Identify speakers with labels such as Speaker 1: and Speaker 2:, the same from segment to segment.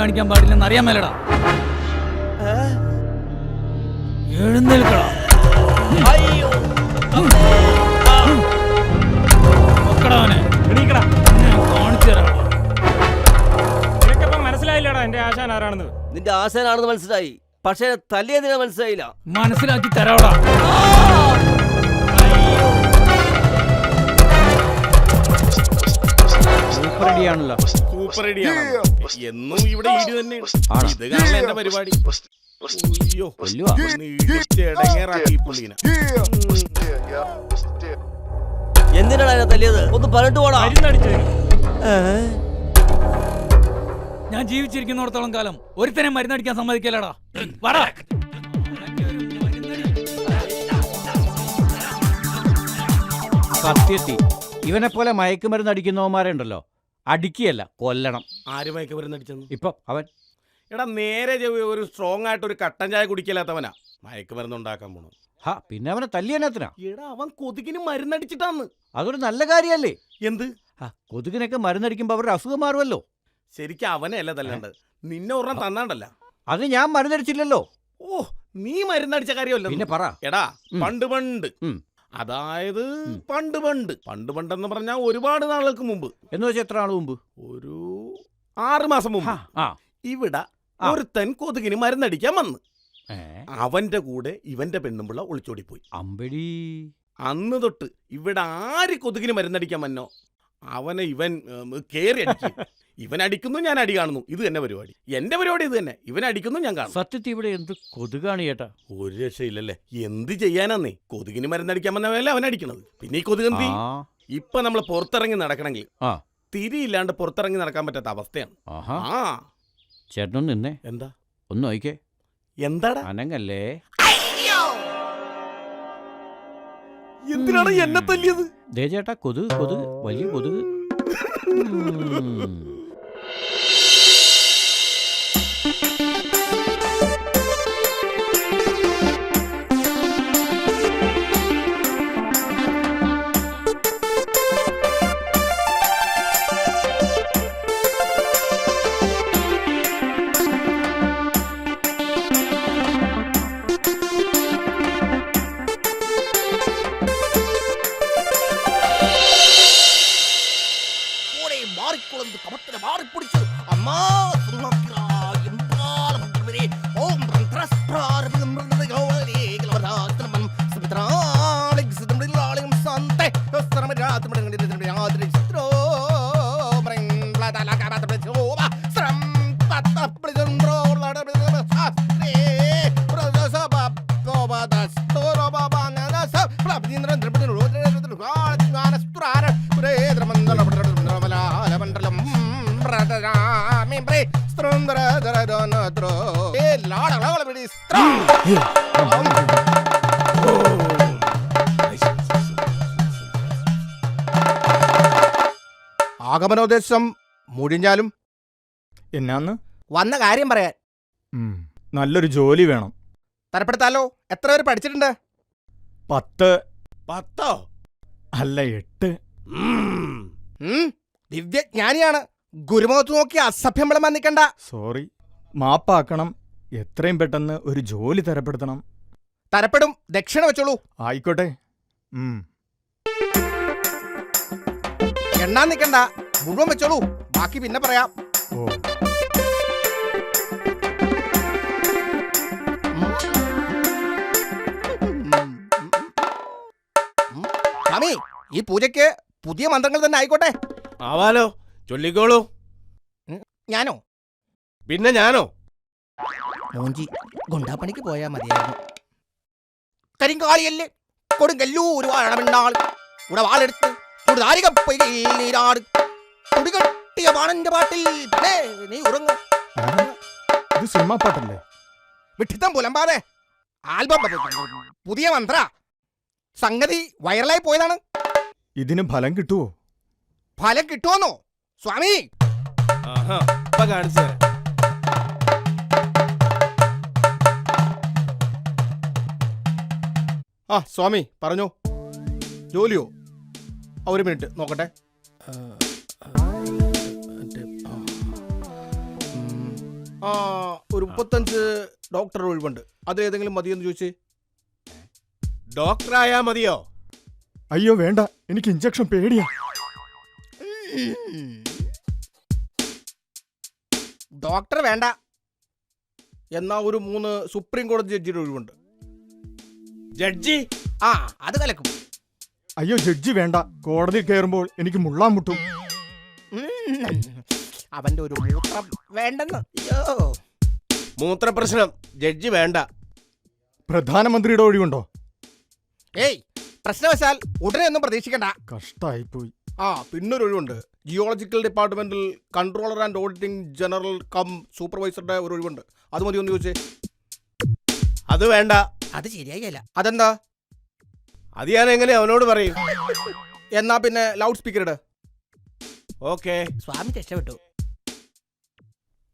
Speaker 1: കാണിക്കാൻ പാടില്ലെന്ന് അറിയാൻ മേലടാ. എഴുന്നേൽക്കടാ.
Speaker 2: മനസ്സിലായില്ലടാ എന്റെ ആശാൻ ആരാണെന്ന്.
Speaker 3: നിന്റെ ആശാനാണെന്ന് മനസ്സിലായി. പക്ഷേ തല്ലിയതിനെ മനസ്സിലായില്ല.
Speaker 1: മനസ്സിലാക്കി തരാവടാ.
Speaker 4: ഇടിയാണല്ലോ
Speaker 5: സൂപ്പർ ഇടിയാണ് എന്നും ഇവിടെ ഇടി തന്നെ. ഇത് കാണാൻ എന്റെ പരിപാടി? അയ്യോ ഇടങ്ങേറാക്കി പുള്ളീനെ.
Speaker 3: എന്തിനാണ് അതിനെ തല്ലിയത്? ഒന്ന് പറഞ്ഞിട്ട് പോടാ.
Speaker 1: ഞാൻ ജീവിച്ചിരിക്കുന്നിടത്തോളം കാലം ഒരുത്തനെ മരുന്നടിക്കാൻ സമ്മതിക്കലടാ വാടാ.
Speaker 4: സത്യത്തി ഇവനെ പോലെ മയക്കുമരുന്ന് അടിക്കുന്നവന്മാരുണ്ടല്ലോ. അടിക്കുകയല്ല കൊല്ലണം.
Speaker 5: ആര് വരുന്ന അടിച്ചു
Speaker 4: ഇപ്പൊ അവൻ.
Speaker 5: എടാ നേരെ ഒരു സ്ട്രോങ് ആയിട്ട് ഒരു കട്ടൻ ചായ കുടിക്കില്ലാത്തവനാ മയക്ക് മരുന്ന് ഉണ്ടാക്കാൻ പോണു.
Speaker 4: ഹാ പിന്നെ അവനെ തല്ലിയനത്തിനാ
Speaker 5: എടാ അവൻ കൊതുകിന് മരുന്നടിച്ചിട്ടാന്ന്.
Speaker 4: അതൊരു നല്ല കാര്യല്ലേ?
Speaker 5: എന്ത്?
Speaker 4: ആ കൊതുകിനൊക്കെ മരുന്നടിക്കുമ്പോ അവരുടെ അസുഖം മാറുമല്ലോ.
Speaker 5: ശരിക്കും അവനെ അല്ല തല്ലണ്ട് നിന്നെ ഒരെണ്ണം തന്നാണ്ടല്ല.
Speaker 4: അത് ഞാൻ മരുന്നടിച്ചില്ലല്ലോ.
Speaker 5: ഓ നീ മരുന്നടിച്ച കാര്യമല്ലോ.
Speaker 4: പിന്നെ പറ.
Speaker 5: എടാ. പണ്ട് പണ്ട്. അതായത്. പണ്ട് പണ്ട്. പണ്ട് പണ്ടെന്ന് പറഞ്ഞാൽ ഒരുപാട് നാളുകൾക്ക് മുമ്പ്.
Speaker 4: എന്ന് വെച്ചാൽ എത്ര നാൾ മുമ്പ്?
Speaker 5: ഒരു ആറ് മാസം മുമ്പ്.
Speaker 4: ആ.
Speaker 5: ഇവിടെ. ഒരുത്തൻ കൊതുകിന് മരുന്നടിക്കാൻ വന്ന്. അവന്റെ കൂടെ ഇവന്റെ പെണ്ണുമ്പിള്ള ഒളിച്ചോടി പോയി.
Speaker 4: അമ്പടി.
Speaker 5: അന്ന് തൊട്ട് ഇവിടെ ആര് കൊതുകിന് മരുന്നടിക്കാൻ വന്നോ? അവനെ ഇവൻ കേറി അടിക്കും. ഇവൻ അടിക്കുന്നു ഞാൻ അടി കാണുന്നു. ഇത് തന്നെ പരിപാടി. എന്റെ പരിപാടി ഇത് തന്നെ. ഇവൻ അടിക്കുന്നു ഞാൻ കാണും
Speaker 4: സത്യത്തിൽ ഇവിടെ എന്ത് കൊതുകാണ് ചേട്ടാ?
Speaker 5: ഒരു രക്ഷയില്ലല്ലേ? എന്ത് ചെയ്യാനാന്നേ? കൊതുകിന് മരുന്നടിക്കാൻ വന്നവല്ലേ അവൻ അടിക്കണത്. പിന്നെ ഈ കൊതുകന്തി
Speaker 4: ആ.
Speaker 5: ഇപ്പൊ നമ്മൾ പുറത്തിറങ്ങി നടക്കണമെങ്കിൽ
Speaker 4: ആ.
Speaker 5: തിരിയില്ലാണ്ട് പുറത്തിറങ്ങി നടക്കാൻ പറ്റാത്ത അവസ്ഥയാണ്.
Speaker 4: ആഹാ.
Speaker 5: ആ.
Speaker 4: ചേട്ടനൊന്ന് നിന്നേ.
Speaker 5: എന്താ?
Speaker 4: ഒന്ന് നോക്കേ
Speaker 5: എന്താടാ?
Speaker 4: അനങ്ങല്ലേ?
Speaker 5: എന്തിനാണ് എന്നെ തല്ലിയത്?
Speaker 4: ദേ ചേട്ടാ കൊതുക് കൊതുക് വലിയ കൊതുക്. ഉം.
Speaker 6: ആഗമനോദ്ദേശം മുഴിഞ്ഞാലും
Speaker 7: എന്നാന്ന്?
Speaker 6: വന്ന കാര്യം പറയാൻ.
Speaker 7: ഉം, നല്ലൊരു ജോലി വേണം.
Speaker 6: തരപ്പെടുത്താലോ? എത്ര പേര് പഠിച്ചിട്ടുണ്ട്?
Speaker 7: പത്ത്.
Speaker 5: പത്തോ?
Speaker 7: അല്ല എട്ട്.
Speaker 5: ഉം.
Speaker 6: ഉം, ദിവ്യജ്ഞാനിയാണ്. ഗുരുമുഖത്ത് നോക്കി അസഭ്യം വിളമ്പാൻ നിൽക്കണ്ട.
Speaker 7: സോറി. മാപ്പാക്കണം. എത്രയും പെട്ടെന്ന് ഒരു ജോലി തരപ്പെടുത്തണം.
Speaker 6: തരപ്പെടും. ദക്ഷിണ വെച്ചോളൂ.
Speaker 7: ആയിക്കോട്ടെ. ഉം,
Speaker 6: എണ്ണാൻ നിൽക്കണ്ട മുഴുവൻ വെച്ചോളൂ. ബാക്കി പിന്നെ പറയാം. സ്വാമി ഈ പൂജയ്ക്ക് പുതിയ മന്ത്രങ്ങൾ തന്നെ ആയിക്കോട്ടെ.
Speaker 5: ആവാലോ. ചൊല്ലിക്കോളൂ.
Speaker 6: ഞാനോ?
Speaker 5: പിന്നെ ഞാനോ?
Speaker 6: മോഞ്ചി ഗുണ്ടാപ്പണിക്ക് പോയാ മതിയായിരുന്നു. കരിങ്കാളിയല്ലേ കൊടുങ്കല്ലൂർ വാഴമിണ്ടാൾ ഇവിടെ വാളെടുത്ത് പാട്ടിൽ നീ ഉറങ്ങും.
Speaker 7: ഇത് സിനിമാ പാട്ടല്ലേ?
Speaker 6: വിട്ടിത്തം പുലമ്പാതെ. ആൽബം പുതിയ മന്ത്ര. സംഗതി വൈറലായി പോയതാണ്.
Speaker 7: ഇതിന് ഫലം കിട്ടുവോ?
Speaker 6: ഫലം കിട്ടുമെന്നോ സ്വാമി! ആ സ്വാമി പറഞ്ഞോ. ജോലിയോ? ഒരു മിനിറ്റ് നോക്കട്ടെ. ആ, ഒരു മുപ്പത്തഞ്ച് ഡോക്ടർ ഒഴിവുണ്ട്. അത് ഏതെങ്കിലും മതിയെന്ന് ചോദിച്ചേ?
Speaker 5: ഡോക്ടറായാ മതിയോ?
Speaker 7: അയ്യോ വേണ്ട. എനിക്ക് ഇഞ്ചക്ഷൻ പേടിയാ.
Speaker 6: ഡോക്ടർ വേണ്ട. എന്നാ ഒരു മൂന്ന് സുപ്രീം കോടതി ജഡ്ജിയുടെ ഒഴിവുണ്ട്.
Speaker 5: ജഡ്ജി?
Speaker 6: ആ അത് കലക്കും.
Speaker 7: അയ്യോ ജഡ്ജി വേണ്ട. കോടതി കയറുമ്പോൾ എനിക്ക് മുള്ളാൻ മുട്ടും.
Speaker 6: അവന്റെ ഒരു മൂത്രം വേണ്ടെന്ന്. അയ്യോ.
Speaker 5: മൂത്രപ്രശ്നം ജഡ്ജി വേണ്ട.
Speaker 7: പ്രധാനമന്ത്രിയുടെ ഒഴിവുണ്ടോ?
Speaker 6: ഏയ് പ്രശ്നവശാൽ ഉടനെ ഒന്നും പ്രതീക്ഷിക്കണ്ട.
Speaker 7: കഷ്ടായി പോയി
Speaker 6: ആ പിന്നൊരു ഒഴിവുണ്ട്. ജിയോളജിക്കൽ ഡിപ്പാർട്ട്മെന്റിൽ controller and auditing general cum സൂപ്പർവൈസറുടെ ഒരു ഒഴിവുണ്ട്. അത് മതി ഒന്ന് ചോദിച്ചേ.
Speaker 5: അത് വേണ്ട.
Speaker 6: അത് ശരിയായില്ല. അതെന്താ?
Speaker 5: അത് ഞാൻ എങ്ങനെ അവനോട് പറയും?
Speaker 6: എന്നാ പിന്നെ ലൗഡ് സ്പീക്കർ ഇട.
Speaker 5: ഓക്കെ
Speaker 6: സ്വാമി രക്ഷപ്പെട്ടു.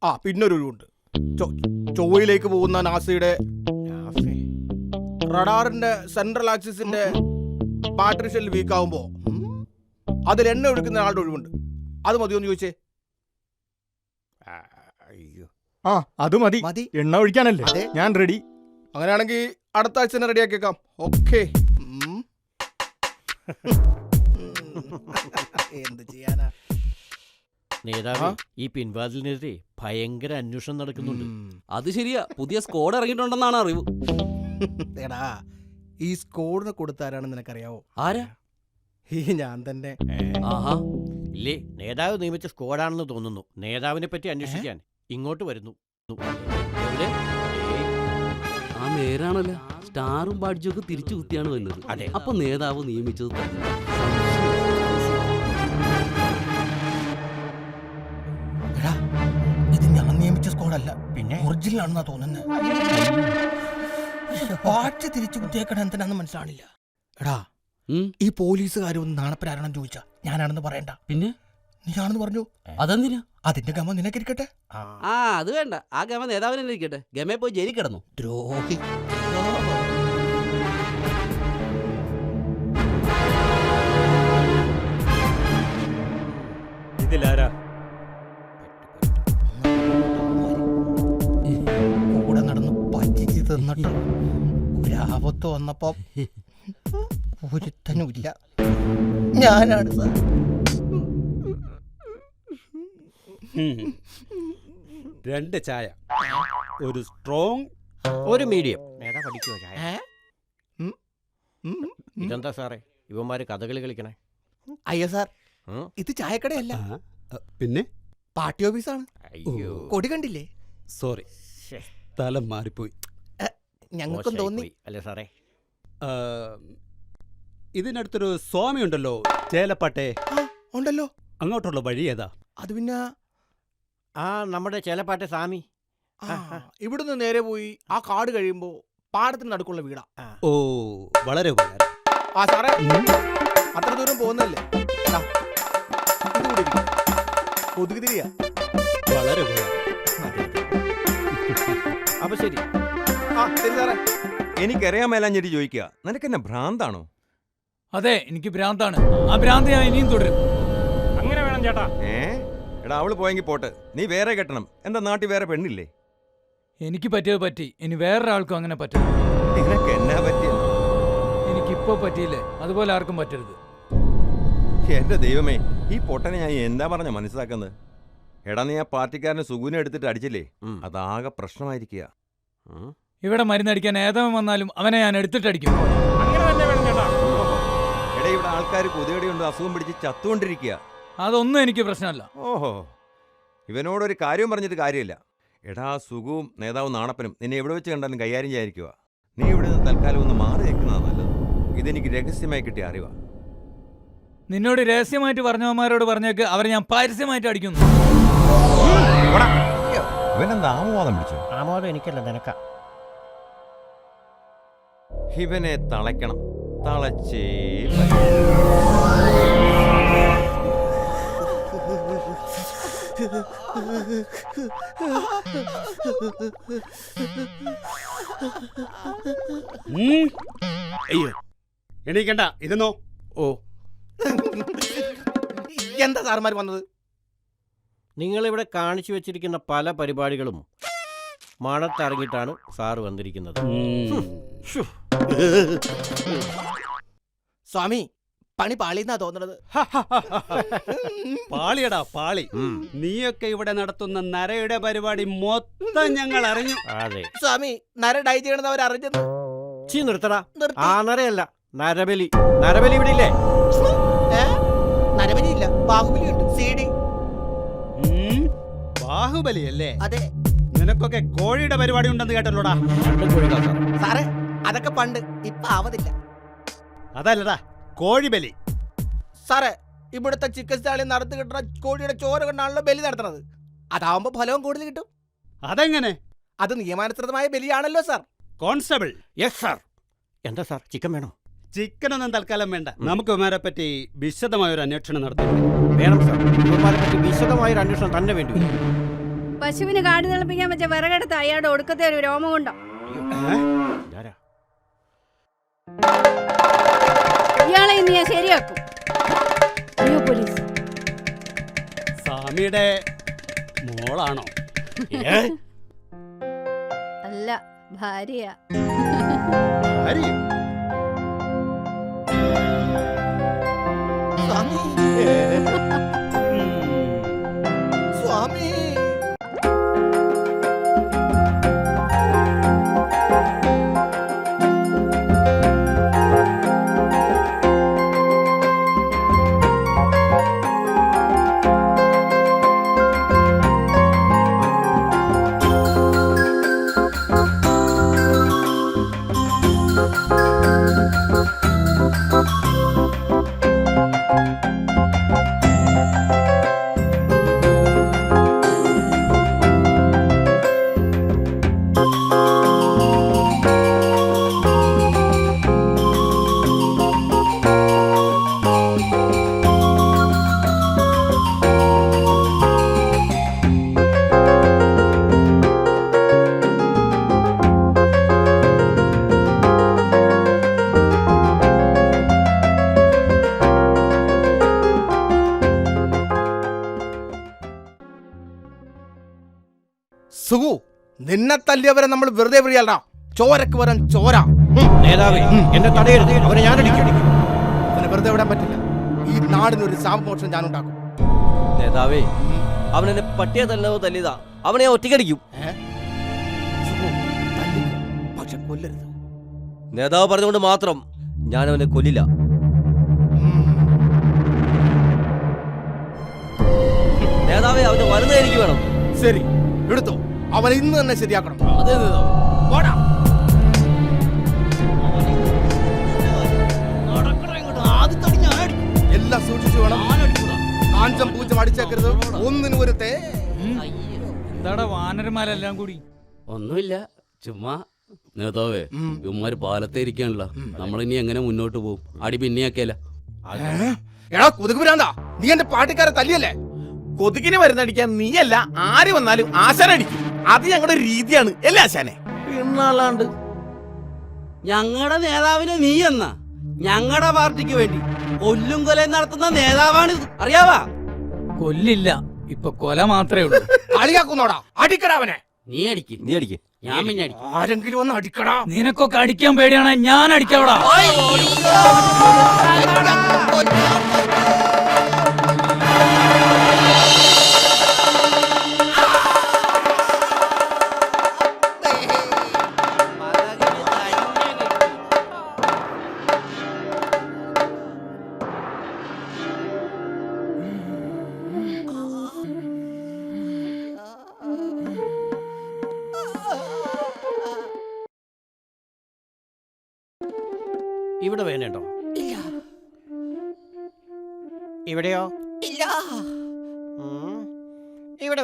Speaker 6: ആ പിന്നൊരു ഒഴിവുണ്ട് ചൊ- ചൊവ്വയിലേക്ക് പോകുന്ന നാസയുടെ റഡാറിന്റെ സെൻട്രൽ ആക്സിസിന്റെ ബാറ്ററി ഷെൽ വീക്ക് ആവുമ്പോ അതിൽ എണ്ണ ഒഴുക്കുന്ന ആളുടെ ഒഴിവുണ്ട്. അത് മതിയോ എന്ന് ചോദിച്ചേ?
Speaker 7: ആ അത് മതി.
Speaker 6: മതി.
Speaker 7: എണ്ണ ഒഴിക്കാനല്ലേ. ഞാൻ റെഡി
Speaker 6: അങ്ങനെയാണെങ്കിൽ അടുത്ത ആഴ്ച തന്നെ റെഡിയാക്കിയേക്കാം ഓക്കെ എന്ത് ചെയ്യാനാ?
Speaker 3: നേതാവ്? ഈ പിൻവാതിലിനെതിരെ ഭയങ്കര അന്വേഷണം നടക്കുന്നുണ്ട്.
Speaker 8: അത് ശരിയാ. പുതിയ സ്കോഡ് ഇറങ്ങിയിട്ടുണ്ടെന്നാണ് അറിവ്.
Speaker 6: എടാ ഈ സ്കോഡിന് കൊടുത്താരാണെന്ന് നിനക്കറിയാവോ?
Speaker 8: ആരാ?
Speaker 6: ഈ ഞാൻ തന്നെ.
Speaker 8: ആഹാ.
Speaker 3: ഇല്ലേ നേതാവ് നിയമിച്ച സ്കോഡാണെന്ന് തോന്നുന്നു. നേതാവിനെ പറ്റി അന്വേഷിക്കാൻ ഇങ്ങോട്ട് വരുന്നു.
Speaker 8: എവിടെ ആ നേരാണല്ലോ സ്റ്റാറും ബാഡ്ജും ഒക്കെ തിരിച്ചു കുത്തിയാണ് വന്നത്
Speaker 3: അതെ.
Speaker 8: അപ്പൊ നേതാവ് നിയമിച്ചത് തന്നെ.
Speaker 6: എടാ ഇത് ഞാൻ നിയമിച്ച സ്കോഡല്ല. പിന്നെ? ഒറിജിനൽ ആണെന്നാ തോന്നുന്നത് പാട്ട് തിരിച്ചു കുത്തിയേക്കണ എന്തിനാന്ന് മനസ്സിലാണില്ല എടാ
Speaker 8: ഉം,
Speaker 6: ഈ പോലീസുകാരും ഒന്ന് നാണപ്പരാണെന്ന് ചോദിച്ചാ. ഞാനാണെന്ന് പറയണ്ട.
Speaker 8: പിന്നെ?
Speaker 6: നീയാണെന്ന് പറഞ്ഞു.
Speaker 8: അതെന്തിനാ?
Speaker 6: അതിന്റെ ഗമ നിനക്കിരിക്കട്ടെ.
Speaker 8: ആ. അത് വേണ്ട. ആ ഗമ നേതാവിനെ ഇരിക്കട്ടെ. ഗമയെ പോയി ജയിലിൽ കിടന്നു.
Speaker 6: ദ്രോഹി. തിന്നിട്ട് ഒരാപത്ത് വന്നപ്പോ ഒരുത്തനുമില്ല ഞാനാണ് സാർ.
Speaker 9: രണ്ട് ചായ. ഒരു സ്ട്രോങ്
Speaker 3: ഒരു മീഡിയം നേതാവ് അടിക്കുമോ ചായ? ഇതെന്താ സാറേ? ഇവന്മാര് കഥകളി കളിക്കണേ.
Speaker 6: അയ്യോ സാർ ഇത് ചായക്കടയല്ല.
Speaker 9: പിന്നെ?
Speaker 6: പാർട്ടി ഓഫീസാണ്.
Speaker 3: അയ്യോ.
Speaker 6: കൊടി കണ്ടില്ലേ?
Speaker 9: സോറി സ്ഥലം മാറിപ്പോയി.
Speaker 6: ഞങ്ങൾക്കും തോന്നി.
Speaker 3: അല്ലേ സാറേ?
Speaker 9: ഇതിനടുത്തൊരു സ്വാമി ഉണ്ടല്ലോ ചേലപ്പാട്ടെ.
Speaker 6: ആ, ഉണ്ടല്ലോ.
Speaker 9: അങ്ങോട്ടുള്ള വഴി ഏതാ?
Speaker 6: അത് പിന്നെ
Speaker 3: ആ നമ്മുടെ ചേലപ്പാട്ടെ സ്വാമി.
Speaker 6: ആ, ഇവിടുന്ന് നേരെ പോയി ആ കാട് കഴിയുമ്പോ പാടത്തിന് നടുക്കുള്ള വീടാ.
Speaker 9: ഓ വളരെ ഉപകാരം.
Speaker 6: ആ സാറേ അത്ര ദൂരം പോകുന്നല്ലേ. കൊതുക് തിരിയാ
Speaker 9: വളരെ ഉപകാരം.
Speaker 3: അപ്പൊ ശരി.
Speaker 10: എനിക്കറിയാൻ മേലാഞ്ഞിട്ട് ചോദിക്കുക. നിനക്കെന്നെ ഭ്രാന്താണോ?
Speaker 1: അതെ എനിക്ക് ഭ്രാന്താണ്. ആ ഭ്രാന്ത് ഞാൻ ഇനിയും തുടരും.
Speaker 2: അങ്ങനെ വേണം ചേട്ടാ.
Speaker 10: ഏ? എടാ അവൾ പോയെങ്കിൽ പോട്ടെ. നീ വേറെ കെട്ടണം. എന്താ നാട്ടിൽ വേറെ പെണ്ണില്ലേ?
Speaker 1: എനിക്ക് പറ്റിയത് പറ്റി. ഇനി വേറൊരാൾക്കും അങ്ങനെ പറ്റരുത്
Speaker 10: നിനക്ക് എന്നാ പറ്റിയ?
Speaker 1: എനിക്കിപ്പോ പറ്റിയില്ലേ. അതുപോലെ ആർക്കും പറ്റരുത്.
Speaker 10: എന്റെ ദൈവമേ ഈ പൊട്ടനെ ഞാൻ എന്താ പറഞ്ഞ മനസ്സിലാക്കുന്നത്? എടാ നീ ആ പാർട്ടിക്കാരനെ സുഗുനെ എടുത്തിട്ട് അടിച്ചില്ലേ. അതാകെ പ്രശ്നമായിരിക്കുക
Speaker 3: ഉം.
Speaker 1: ഇവിടെ മരുന്നടിക്കാൻ ഏതവൻ വന്നാലും അവനെ ഞാൻ എടുത്തിട്ടടിക്കും.
Speaker 2: അങ്ങനെ തന്നെ വേണം ചേട്ടാ.
Speaker 10: ഇവിടെ ആൾക്കാർ അസുഖം പിടിച്ച് ചത്തുകൊണ്ടിരിക്കുക.
Speaker 1: അതൊന്നും എനിക്ക് പ്രശ്നമല്ല.
Speaker 10: ഓഹോ. ഇവനോടൊരു കാര്യം പറഞ്ഞിട്ട് കാര്യമില്ല. എടാ സുഖവും നേതാവും നാണപ്പനും. നിന്നെ എവിടെ വെച്ച് കണ്ടാലും കൈകാര്യം ചെയ്യാതിരിക്കുക നീ ഇവിടെ നിന്ന് തൽക്കാലം ഒന്ന് മാറി നിൽക്കുന്നതാണ് നല്ലത്. ഇതെനിക്ക് രഹസ്യമായി കിട്ടിയ അറിവാ.
Speaker 1: നിന്നോട് രഹസ്യമായിട്ട് പറഞ്ഞവന്മാരോട് പറഞ്ഞേക്ക് അവരെ ഞാൻ പരസ്യമായിട്ട് അടിക്കുന്നു.
Speaker 10: ഇവനെന്താ ആമവാദം പിടിച്ചു?
Speaker 3: ആമോദം എനിക്കല്ല നിനക്ക.
Speaker 10: ഇവനെ തളയ്ക്കണം. തളച്ചേ.
Speaker 9: അയ്യോ. എണീക്കണ്ട. ഇരുന്നോ.
Speaker 6: ഓ. എന്താ സാറന്മാർ വന്നത്?
Speaker 3: നിങ്ങളിവിടെ കാണിച്ചു വെച്ചിരിക്കുന്ന പല പരിപാടികളും മണത്തിറങ്ങിയിട്ടാണ് സാറ് വന്നിരിക്കുന്നത്.
Speaker 6: സ്വാമി പണി പാളിന്നാ തോന്നണത്.
Speaker 9: പാളിയടാ പാളി. നീയൊക്കെ ഇവിടെ നടത്തുന്ന നരയുടെ പരിപാടി മൊത്തം ഞങ്ങൾ അറിഞ്ഞു.
Speaker 3: അതെ.
Speaker 6: സ്വാമി നര ഡൈ ചെയ്യണമെന്ന് അവർ അറിഞ്ഞത്
Speaker 3: ചീ നിർത്തടാ. ആ നരയല്ല നരബലി. നരബലി ഇവിടെ ഇല്ലേ
Speaker 6: നരബലി ഇല്ല ബാഹുബലി ഉണ്ട് സി ഡി.
Speaker 9: ബാഹുബലി അല്ലേ
Speaker 6: അതെ.
Speaker 9: നിനക്കൊക്കെ കോഴിയുടെ പരിപാടി ഉണ്ടെന്ന് കേട്ടല്ലോടാ?
Speaker 6: സാറേ അതൊക്കെ പണ്ട് ഇപ്പൊ ആവതില്ല.
Speaker 9: അതല്ലടാ കോഴി ബലി.
Speaker 6: സാറേ ഇവിടുത്തെ ചിക്കൻ സ്റ്റാളിൽ നടത്തി കിട്ടുന്ന കോഴിയുടെ ചോര കൊണ്ടാണല്ലോ ബലി നടത്തുന്നത്. അതാവുമ്പോ ഫലവും കൂടുതൽ കിട്ടും.
Speaker 9: അതെങ്ങനെ?
Speaker 6: അത് നിയമാനുസൃതമായ ബലിയാണല്ലോ സാർ.
Speaker 9: കോൺസ്റ്റബിൾ.
Speaker 3: യെസ് സാർ എന്താ സാർ ചിക്കൻ വേണോ?
Speaker 9: ചിക്കൻ ഒന്നും തൽക്കാലം വേണ്ട. നമുക്ക് ഇവരെ പറ്റി വിശദമായ ഒരു അന്വേഷണം നടത്തി.
Speaker 3: വേണം സാർ. ഉമാരെ പറ്റി വിശദമായ ഒരു അന്വേഷണം തന്നെ വേണ്ടി വരും.
Speaker 11: പശുവിന് കാട് തിളപ്പിക്കാൻ വെച്ച വിറകെടുത്ത് അയാളുടെ ഒടുക്കത്തെ ഒരു രോമം കൊണ്ടോ ഇയാളെ ഇന്ന് ഞാൻ ശരിയാക്കും. അയ്യോ പോലീസ്.
Speaker 9: സ്വാമിയുടെ മോളാണോ?
Speaker 11: അല്ല ഭാര്യയാ.
Speaker 9: ആര്?
Speaker 6: നിന്നെ തല്ലിയവരെ നമ്മൾ വെറുതെ വിളിയല്ല ചോരക്ക് വരാൻ ചോര.
Speaker 3: നേതാവേ എന്നെ തടയരുത് അവനെ ഞാൻ അടിക്കും.
Speaker 6: അവനെ വെറുതെ വിടാൻ പറ്റില്ല. ഈ നാടിനൊരു ശാപമോക്ഷം ഞാൻ ഉണ്ടാക്കും
Speaker 8: നേതാവേ അവൻ എന്നെ പട്ടിയെ തല്ലതോ തല്ലിയതാ. അവനെ ഒറ്റയ്ക്കടിക്കും.
Speaker 6: പക്ഷെ കൊല്ലരുത്.
Speaker 8: നേതാവ് പറഞ്ഞുകൊണ്ട് മാത്രം ഞാൻ അവനെ കൊല്ലില്ല. നേതാവേ അവന്റെ വരുന്നതായിരിക്കും എനിക്ക് വേണം.
Speaker 6: ശരി എടുത്തോ. അവനെ ഇന്ന് തന്നെ ശരിയാക്കണം.
Speaker 8: അതെ
Speaker 6: പോടാ. എല്ലാം സൂക്ഷിച്ചു വേണം. കാഞ്ചം പൂച്ചം അടിച്ചേക്കരുത് ഒന്നിനും ഒരു തേ
Speaker 1: എന്താടാ എല്ലാം കൂടി?
Speaker 8: ഒന്നുമില്ല. ചുമ്മാ നേതാവേ. ഇവന്മാര് പാലത്തെ ഇരിക്കാനുള്ള. നമ്മളിനി എങ്ങനെ മുന്നോട്ട് പോകും? അടി പിന്നെയാക്കിയല്ല?
Speaker 6: എടാ കൊതുക് ഭ്രാന്താ നീ എന്റെ പാട്ടിക്കാരെ തല്ലിയല്ലേ?
Speaker 5: കൊതുകിന് മരുന്നടിക്കാൻ നീയല്ല. ആര് വന്നാലും ആശാൻ അടിക്കും അത് ഞങ്ങളുടെ രീതിയാണ്. അല്ലേ ആശാനെ?
Speaker 8: പിന്നല്ലാണ്ട് ഞങ്ങളുടെ നേതാവിന് നീ എന്ന? ഞങ്ങളുടെ പാർട്ടിക്ക് വേണ്ടി കൊല്ലും കൊലയും നടത്തുന്ന നേതാവാണ് അറിയാവാ?
Speaker 1: കൊല്ലില്ല. ഇപ്പൊ കൊല മാത്രമേ ഉള്ളൂ.
Speaker 6: കളിയാക്കുന്നോടാ അടിക്കടാവനെ
Speaker 8: നീ അടിക്ക്. നീ അടിക്ക്. ഞാൻ പിന്നെ അടിക്കും.
Speaker 6: ആരെങ്കിലും ഒന്ന് അടിക്കടാ.
Speaker 1: നിനക്കൊക്കെ അടിക്കാൻ പേടിയാണ് ഞാൻ അടിക്കാവടാ.
Speaker 3: ഇവിടെ ഇല്ല. ഇവിടെയോ?
Speaker 6: ഇല്ല.
Speaker 3: ഉം. ഇവിടെ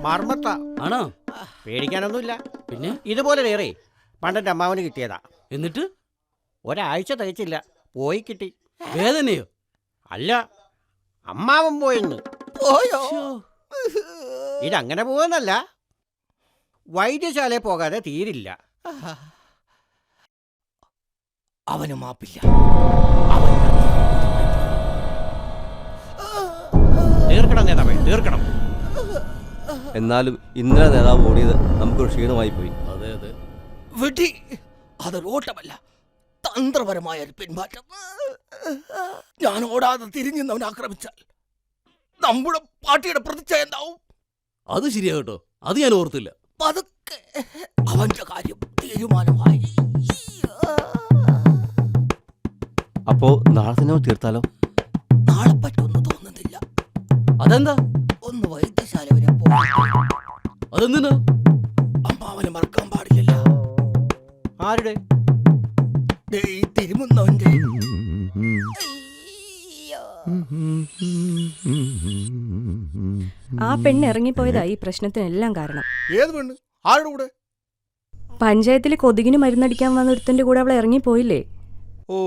Speaker 3: മർമ്മത്ത.
Speaker 8: ആണോ?
Speaker 3: പേടിക്കാനൊന്നുമില്ല.
Speaker 8: പിന്നെ?
Speaker 3: ഇതുപോലെ നേരെ പണ്ടെന്റെ അമ്മാവന് കിട്ടിയതാ.
Speaker 8: എന്നിട്ട്?
Speaker 3: ഒരാഴ്ച തയ്ച്ചില്ല. പോയി കിട്ടി.
Speaker 8: വേദനയോ?
Speaker 3: അല്ല. അമ്മാവൻ പോയെന്ന്.
Speaker 6: പോയോ?
Speaker 3: ഇതങ്ങനെ പോകുന്നല്ല വൈദ്യശാലയിൽ പോകാതെ തീരില്ല.
Speaker 6: അവന് മാപ്പില്ല.
Speaker 3: തീർക്കണം നേതാവേ തീർക്കണം.
Speaker 8: എന്നാലും ഇന്നലെ നേതാവ് ഓടിയത് നമുക്കൊരു ക്ഷീണമായി പോയി.
Speaker 3: അതെ അതെ.
Speaker 6: വെടി. അതൊരു ഓട്ടമല്ല. തന്ത്രപരമായ ഒരു പിന്മാറ്റം. ഞാൻ ഓടാതെ തിരിഞ്ഞവൻ ആക്രമിച്ചാൽ നമ്മുടെ പാർട്ടിയുടെ പ്രതിച്ഛ എന്താവും?
Speaker 3: അത് ശരിയാ കേട്ടോ. അത് ഞാൻ ഓർത്തില്ല.
Speaker 6: പതുക്കെ അവന്റെ കാര്യം തീരുമാനമായി
Speaker 8: അപ്പോ നാളെ തന്നെ തീർത്താലോ?
Speaker 6: നാളെ പറ്റുമെന്ന് തോന്നുന്നില്ല.
Speaker 8: അതെന്താ?
Speaker 6: ഒന്ന് വൈദ്യശാല വരെ പോകും
Speaker 3: അതെന്തിനാ?
Speaker 6: അമ്മാവനെ മറക്കാൻ പാടില്ലല്ലോ.
Speaker 3: ആരുടെ?
Speaker 6: തിരുമുന്നവന്റെ.
Speaker 11: ആ പെണ്ണ് ഇറങ്ങിപ്പോയതാ ഈ പ്രശ്നത്തിനെല്ലാം കാരണം.
Speaker 6: ഏത് പെണ്ണ്? ആരുടെ കൂടെ?
Speaker 11: പഞ്ചായത്തിൽ കൊതുകിന് മരുന്നടിക്കാൻ വന്ന ഒരുത്തന്റെ കൂടെ അവൾ ഇറങ്ങിപ്പോയില്ലേ?
Speaker 6: ഓ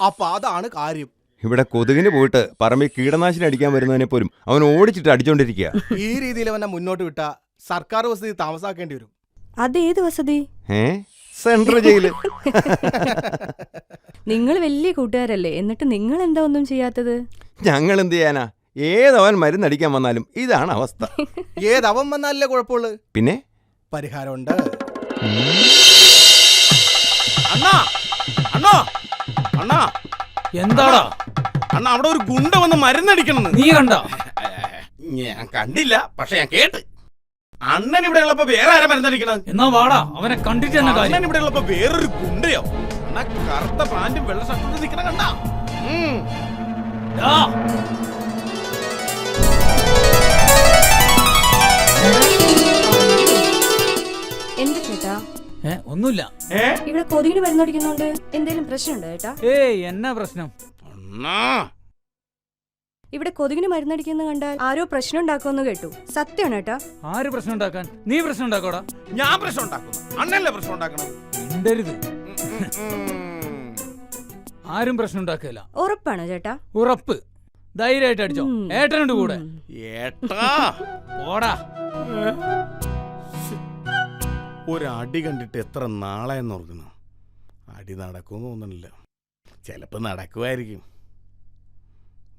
Speaker 6: അപ്പൊ അതാണ് കാര്യം.
Speaker 10: ഇവിടെ കൊതുകിന് പോയിട്ട് പറമ്പിൽ കീടനാശിനി അടിക്കാൻ വരുന്നതിനെ പോലും അവൻ ഓടിച്ചിട്ട് അടിച്ചോണ്ടിരിക്കുക
Speaker 6: ഈ രീതിയിൽ അവനെ മുന്നോട്ട് വിട്ട സർക്കാർ വസതി താമസാക്കേണ്ടി വരും.
Speaker 11: അതേത് വസതി?
Speaker 10: ഏ? Central jail.
Speaker 11: നിങ്ങൾ വലിയ കൂട്ടുകാരല്ലേ എന്നിട്ട് നിങ്ങൾ എന്താ ഒന്നും ചെയ്യാത്തത്?
Speaker 10: ഞങ്ങൾ എന്ത് ചെയ്യാനാ? ഏതവൻ മരുന്നടിക്കാൻ വന്നാലും ഇതാണ് അവസ്ഥ.
Speaker 6: ഏതവൻ വന്നാലല്ലേ കുഴപ്പമുള്ള?
Speaker 10: പിന്നെ?
Speaker 6: പരിഹാരമുണ്ട്.
Speaker 5: അണ്ണാ അണ്ണാ അണ്ണാ.
Speaker 1: എന്താടാ?
Speaker 5: അണ്ണാ അവിടെ ഒരു ഗുണ്ട വന്ന് മരുന്നടിക്കണം
Speaker 1: നീ കണ്ട?
Speaker 5: ഞാൻ കണ്ടില്ല പക്ഷെ ഞാൻ കേട്ട്. അണ്ണൻ ഇവിടെ ഉള്ളപ്പോ വേറെ ആരാ മരുന്നടിക്കണം
Speaker 1: എന്നാ വാടാ അവനെ കണ്ടിട്ട് തന്നെ
Speaker 5: അണ്ണൻ ഇവിടെ ഉള്ളപ്പോ വേറൊരു ഗുണ്ടയോ? അണ്ണാ കറുത്ത പാന്റും വെള്ള ഷർട്ടും നിൽക്കണം കണ്ട.
Speaker 11: എന്ത് ചേട്ടാ?
Speaker 1: ഒന്നുമില്ല.
Speaker 11: ഇവിടെ കൊതുകിന് മരുന്നടിക്കുന്നുണ്ട് എന്തേലും പ്രശ്നമുണ്ടോ ചേട്ടാ?
Speaker 1: ഏയ് എന്നാ പ്രശ്നം?
Speaker 5: അണ്ണാ.
Speaker 11: ഇവിടെ കൊതുകിന് മരുന്നടിക്കുന്ന കണ്ടാൽ ആരോ പ്രശ്നം ഉണ്ടാക്കുമെന്ന് കേട്ടു. സത്യമാണ് ചേട്ടാ?
Speaker 1: ആര് പ്രശ്നം ഉണ്ടാക്കാൻ നീ പ്രശ്നം ഉണ്ടാക്കോടാ
Speaker 5: ഞാൻ പ്രശ്നം ഉണ്ടാക്കുന്നു അണ്ണല്ലേ പ്രശ്നം ഉണ്ടാക്കണം
Speaker 1: മിണ്ടരുത്. ആരും പ്രശ്നം ഉണ്ടാക്കില്ല
Speaker 11: ഉറപ്പാണോ ചേട്ടാ?
Speaker 1: ഉറപ്പ്. ധൈര്യമായിട്ട് അടിച്ചോ. ഏട്ടനുണ്ട് കൂടെ.
Speaker 5: ഏട്ടാ.
Speaker 1: പോടാ.
Speaker 5: ഒരടി കണ്ടിട്ട് എത്ര നാളായെന്ന് ഓർക്കുന്നു. അടി നടക്കുമെന്ന് തോന്നണില്ല. ചിലപ്പോൾ നടക്കുമായിരിക്കും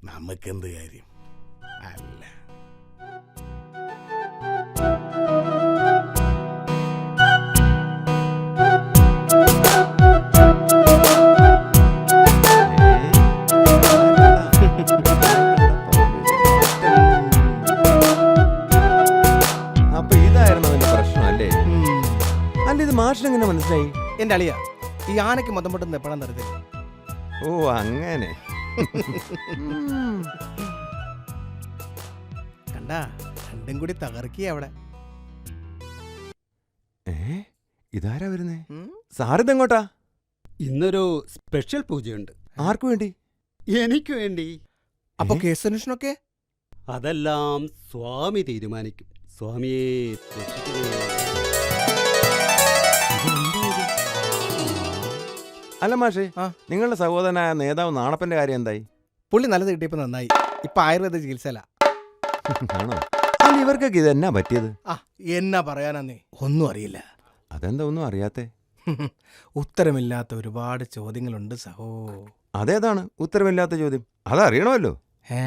Speaker 5: നമുക്കെന്ത് കാര്യം? അല്ല.
Speaker 10: മാഷിനെങ്ങനെ മനസ്സിലായി?
Speaker 6: എന്റെ അളിയ ഈ ആനയ്ക്ക് മതം പൊട്ടുന്ന എപ്പോഴാന്ന് അറിയത്തില്ല
Speaker 10: ഓ അങ്ങനെ.
Speaker 6: കണ്ടാ രണ്ടും കൂടി തകർക്കിയ അവിടെ.
Speaker 10: ഏ ഇതാരാ വരുന്നേ?
Speaker 6: ഉം?
Speaker 10: സാറിതെങ്ങോട്ടാ
Speaker 9: ഇന്നൊരു സ്പെഷ്യൽ പൂജയുണ്ട്.
Speaker 10: ആർക്കു വേണ്ടി?
Speaker 9: എനിക്ക് വേണ്ടി.
Speaker 6: അപ്പൊ? കേസ് അന്വേഷണമൊക്കെ
Speaker 9: അതെല്ലാം സ്വാമി തീരുമാനിക്കും. സ്വാമിയെ രക്ഷിക്കണേ.
Speaker 10: അല്ല മാഷേ
Speaker 6: ആ.
Speaker 10: നിങ്ങളുടെ സഹോദരനായ നേതാവ് നാണപ്പന്റെ കാര്യം എന്തായി?
Speaker 6: പുള്ളി നല്ലത് കിട്ടിയപ്പോ നന്നായി. ഇപ്പൊ ആയുർവേദ ചികിത്സല
Speaker 10: ആണോ? അല്ല ഇവർക്കൊക്കെ ഇത് എന്നാ പറ്റിയത്?
Speaker 6: ആ എന്നാ പറയാനാന്നേ? ഒന്നും അറിയില്ല.
Speaker 10: അതെന്താ ഒന്നും അറിയാത്തെ?
Speaker 6: ഉത്തരമില്ലാത്ത ഒരുപാട് ചോദ്യങ്ങളുണ്ട് സഹോ.
Speaker 10: അതേതാണ് ഉത്തരമില്ലാത്ത ചോദ്യം? അതറിയണമല്ലോ.
Speaker 6: ഏ?